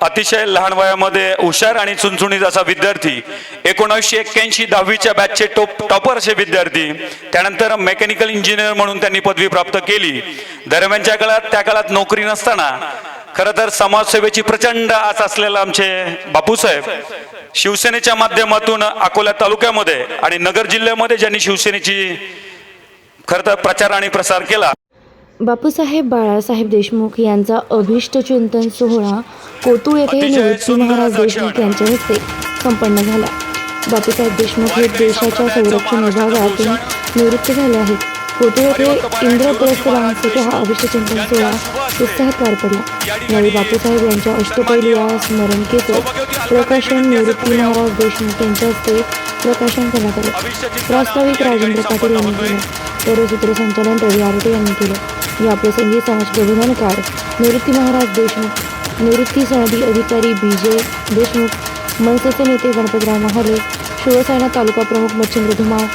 अतिशय लहान वयामध्ये हुशार आणि चुणचुणीत असा विद्यार्थी एकोणीसशे एक्क्याऐंशी दहावीच्या बॅचचे टॉप टॉपर असे विद्यार्थी त्यानंतर मेकॅनिकल इंजिनियर म्हणून त्यांनी पदवी प्राप्त केली. दरम्यानच्या काळात त्या काळात नोकरी नसताना खरं तर समाजसेवेची प्रचंड आस असलेला आमचे बापूसाहेब शिवसेनेच्या माध्यमातून अकोला तालुक्यामध्ये आणि नगर जिल्ह्यामध्ये ज्यांनी शिवसेनेची खरं तर प्रचार आणि प्रसार केला बापूसाहेब बाळासाहेब देशमुख यांचा अभिष्ट चिंतन सोहळा कोतुळ येथे निवृत्ती महाराज देशमुख. यांच्या हस्ते संपन्न झाला. बापूसाहेब देशमुख हे देशाच्या संरक्षण विभागातून निवृत्त झाले आहेत. कोतुळ येथे इंद्रप्रस्थ हा अभिष्ट चिंतन सोहळा उत्साहात पार पडला. यावेळी बापूसाहेब यांच्या अष्टपैलू या स्मरणिकेचं प्रकाशन निवृत्ती महाराज देशमुख यांच्या हस्ते प्रकाशन करण्यात आलं. प्रास्ताविक राजेंद्र पाटील यांनी केलं. तर सूत्रसंचालन रवी आरटे यांनी केलं. या प्रसंगी समाज प्रबोधनकार निवृत्ती महाराज देशमुख निवृत्ती सनदी अधिकारी बी जे देशमुख मनसेचे नेते गणपतराव महाले शिवसेना तालुका प्रमुख मच्छिंद्र धुमाळ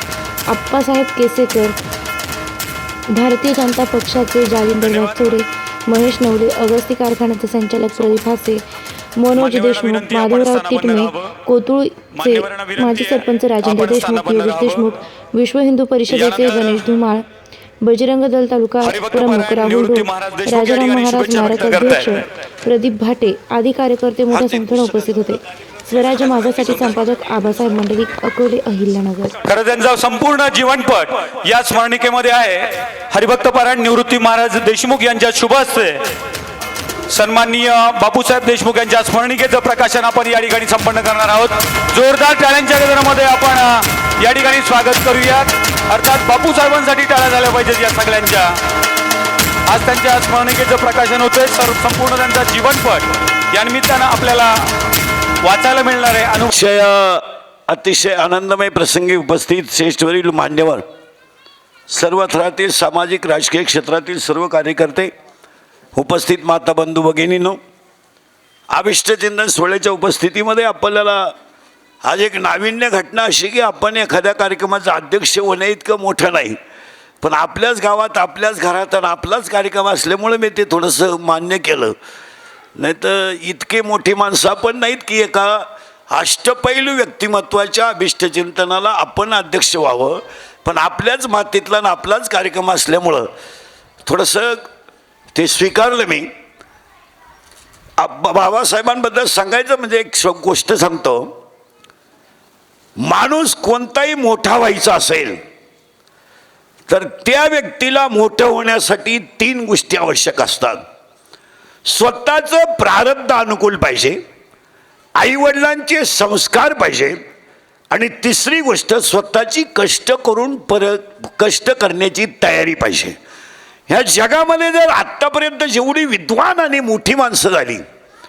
आप्पासाहेब केसेकर भारतीय जनता पक्षाचे जालिंदर वागचौरे महेश नवले अगस्ती कारखान्याचे संचालक प्रदीप हासे मनोज देशमुख माधवराव तिटमे कोतुळचे माजी सरपंच राजेंद्र देशमुख योगेश देशमुख विश्व हिंदू परिषदेचे गणेश धुमाळ बजरंग दल तालुका प्रमुख राहुल राजाराम महाराज स्मारक अध्यक्ष प्रदीप भाटे आदी कार्यकर्ते मोठ्या संख्येने उपस्थित होते. स्वराज्य माझ्यासाठी संपादक आबासाहेब मंडलिक अकोले अहिल्यानगर. खरं त्यांचा संपूर्ण जीवनपट या स्मरणिकेमध्ये आहे. हरिभक्त पारायण निवृत्ती महाराज देशमुख यांच्या शुभ हस्ते. सन्माननीय बापूसाहेब देशमुख यांच्या स्मरणिकेचं प्रकाशन आपण या ठिकाणी संपन्न करणार आहोत. जोरदार टाळ्यांच्या गजरामध्ये आपण या ठिकाणी स्वागत करूयात. अर्थात बापूसाहेबांसाठी टाळ्या झाल्या पाहिजेत या सगळ्यांच्या. आज त्यांच्या स्मरणिकेचं प्रकाशन होतंय. सर्व संपूर्ण त्यांचा जीवनपट या निमित्तानं आपल्याला वाचायला मिळणार आहे. अनु अतिशय अतिशय आनंदमय प्रसंगी उपस्थित श्रेष्ठवरील मान्यवर सर्व थरातील सामाजिक राजकीय क्षेत्रातील सर्व कार्यकर्ते उपस्थित माता बंधू भगिनीनो आविष्टचिंतन सोहळ्याच्या उपस्थितीमध्ये आपल्याला आज एक नाविन्य घटना अशी की आपण एखाद्या कार्यक्रमाचं अध्यक्ष होणे इतकं मोठं नाही. पण आपल्याच गावात आपल्याच घरात आणि आपलाच कार्यक्रम असल्यामुळे मी ते थोडंसं मान्य केलं. नाही तर इतके मोठी माणसं आपण नाहीत की एका अष्टपैलू व्यक्तिमत्वाच्या अभिष्टचिंतनाला आपण अध्यक्ष व्हावं. पण आपल्याच मातीतला आणि आपलाच कार्यक्रम असल्यामुळं थोडंसं ते स्वीकारलं मी. बाबासाहेबांबद्दल सांगायचं म्हणजे एक गोष्ट सांगतो. माणूस कोणताही मोठा व्हायचा असेल तर त्या व्यक्तीला मोठं होण्यासाठी तीन गोष्टी आवश्यक असतात. स्वतःचं प्रारब्ध अनुकूल पाहिजे आईवडिलांचे संस्कार पाहिजे आणि तिसरी गोष्ट स्वतःची कष्ट करून परत कष्ट करण्याची तयारी पाहिजे. ह्या जगामध्ये जर आत्तापर्यंत जेवढी विद्वान आणि मोठी माणसं झाली